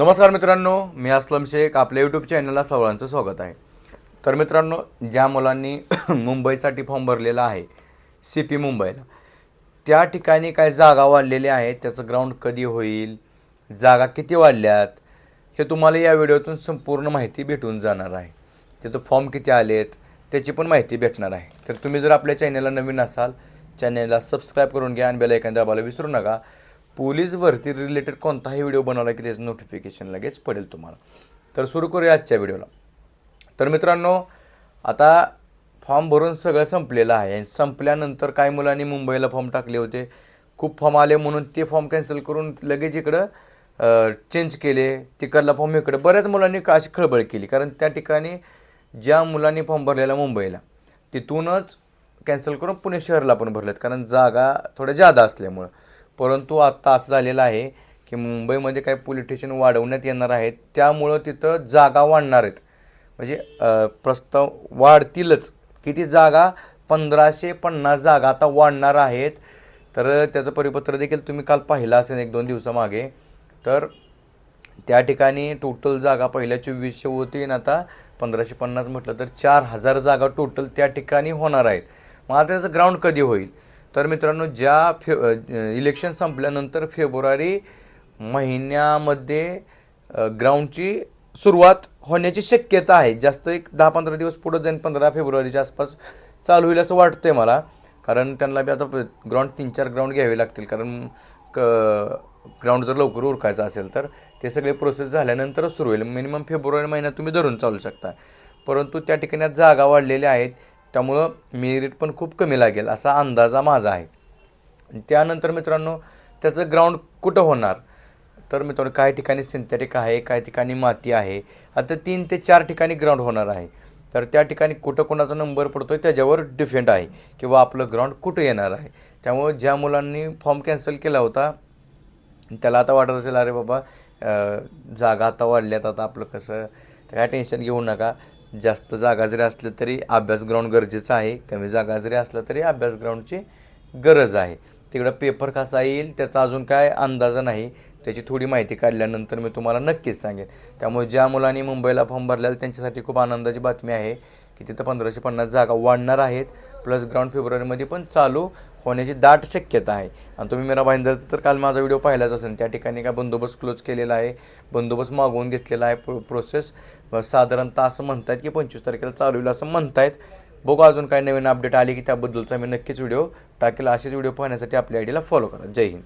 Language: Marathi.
नमस्कार मित्रांनो मी असलम शेख आपल्या यूट्यूब चॅनलला सर्वांचं स्वागत आहे. तर मित्रांनो ज्या मुलांनी मुंबईसाठी फॉर्म भरलेला आहे सी पी मुंबईला त्या ठिकाणी काय जागा वाढलेल्या आहेत त्याचं ग्राउंड कधी होईल जागा किती वाढल्यात हे तुम्हाला या व्हिडिओतून संपूर्ण माहिती भेटून जाणार आहे. त्याचं फॉर्म किती आलेत त्याची पण माहिती भेटणार आहे. तर तुम्ही जर आपल्या चॅनलला नवीन असाल चॅनलला सबस्क्राईब करून घ्या आणि बेलायकन दाबायला विसरू नका. पोलीस भरती रिलेटेड कोणताही व्हिडिओ बनवला की त्याचं नोटिफिकेशन लगेच पडेल तुम्हाला. तर सुरू करूया आजच्या व्हिडिओला तर मित्रांनो आता फॉर्म भरून सगळं संपलेलं आहे संपल्यानंतर काही मुलांनी मुंबईला फॉर्म टाकले होते. खूप फॉर्म आले म्हणून ते फॉर्म कॅन्सल करून लगेच इकडं चेंज केले. तिकडला फॉर्म इकडं. बऱ्याच मुलांनी का- अशी खळबळ केली? कारण त्या ठिकाणी ज्या मुलांनी फॉर्म भरलेला मुंबईला तिथूनच कॅन्सल करून पुणे शहरला पण भरलेत. कारण जागा थोड्या जादा असल्यामुळं. परंतु आत्ता असं झालेलं आहे की मुंबईमध्ये काही पोलीस स्टेशन वाढवण्यात येणार आहेत. त्यामुळं तिथं जागा वाढणार आहेत. म्हणजे प्रस्ताव वाढतीलच. किती जागा? पंधराशे पन्नास जागा आता वाढणार आहेत. तर त्याचं परिपत्र देखील तुम्ही काल पाहिलं असेल एक दोन दिवसामागे. तर त्या ठिकाणी टोटल जागा पहिल्या चोवीसशे होती आणि आता पंधराशे पन्नास म्हटलं तर चार हजार जागा टोटल त्या ठिकाणी होणार आहेत. मग आता त्याचं ग्राउंड कधी होईल? तर मित्रांनो ज्या फे इलेक्शन संपल्यानंतर फेब्रुवारी महिन्यामध्ये ग्राउंडची सुरुवात होण्याची शक्यता आहे. जास्त एक दहा पंधरा दिवस पुढं जाईन पंधरा फेब्रुवारीच्या आसपास चालू होईल असं वाटतंय मला. कारण त्यांना बी आता ग्राउंड तीन चार ग्राउंड घ्यावे लागतील. कारण क ग्राउंड जर लवकर उरकायचं असेल तर ते सगळे प्रोसेस झाल्यानंतरच सुरू होईल. मिनिमम फेब्रुवारी महिन्यात तुम्ही धरून चालू शकता. परंतु त्या ठिकाणी आज जागा वाढलेल्या आहेत. त्यामुळं मेरिट पण खूप कमी लागेल असा अंदाजा माझा आहे. त्यानंतर मित्रांनो त्याचं ग्राउंड कुठं होणार? तर मित्रांनो काही ठिकाणी सिंथेटिक आहे काही ठिकाणी माती आहे. आता तीन ते चार ठिकाणी ग्राउंड होणार आहे. तर त्या ठिकाणी कुठं कोणाचा नंबर पडतो आहे त्याच्यावर डिफेंड आहे. किंवा आपलं ग्राउंड कुठं येणार आहे. त्यामुळे ज्या मुलांनी फॉर्म कॅन्सल केला होता त्याला आता वाटत असेल अरे बाबा जागा आता वाढल्यात आता आपलं कसं तर काय टेन्शन घेऊ नका. जास्त जागा जरी असलं तरी अभ्यास ग्राउंड गरजेचं आहे. कमी जागा जरी असलं तरी अभ्यास ग्राउंडची गरज आहे. तिकडं पेपर कसा येईल त्याचा अजून काय अंदाजा नाही. त्याची थोडी माहिती काढल्यानंतर मी तुम्हाला नक्कीच सांगेन. त्यामुळे ज्या मुलांनी मुंबईला फॉर्म भरलेला त्यांच्यासाठी खूप आनंदाची बातमी आहे की तिथं पंधराशे पन्नास जागा वाढणार आहेत. प्लस ग्राउंड फेब्रुवारीमध्ये पण चालू होण्याची दाट शक्यता आहे. आणि तुम्ही मेरा भाईंदरचा तर काल माझा व्हिडिओ पाहिलाच असेल. त्या ठिकाणी काय बंदोबस्त क्लोज केलेला आहे बंदोबस्त मागवून घेतलेला आहे प्रो प्रोसेस साधारणतः असं म्हणतायत की पंचवीस तारखेला चालू होईल असं म्हणतायत. बघू अजून काही नवीन अपडेट आली की त्याबद्दलचा मी नक्कीच व्हिडिओ टाकेल. असेच व्हिडिओ पाहण्यासाठी आपल्या आयडीला फॉलो करा. जय हिंद.